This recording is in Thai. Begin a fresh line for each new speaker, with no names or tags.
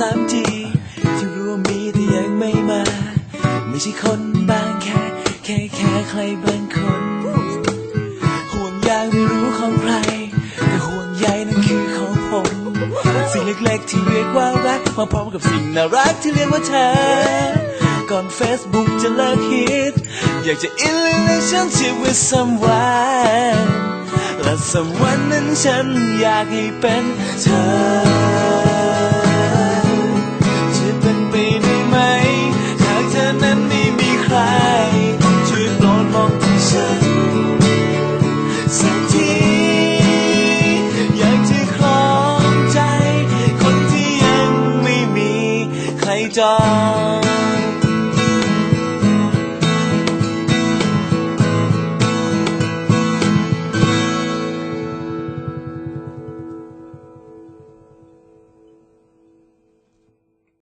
สามที ที่รู้ว่ามีแต่ยังไม่มา ไม่ใช่คนบางแค่ แค่แค่ใครบางคน ห่วงยางไม่รู้ของใคร แต่ห่วงใยนั้นคือของผม สิ่งเล็กๆที่เรียกว่ารัก มาพร้อมกับสิ่งน่ารักที่เรียกว่าเธอ ก่อน Facebook จะเลิกฮิต อยากจะ in relationship with someone และ someone นั้นฉันอยากให้เป็นเธอ 一张。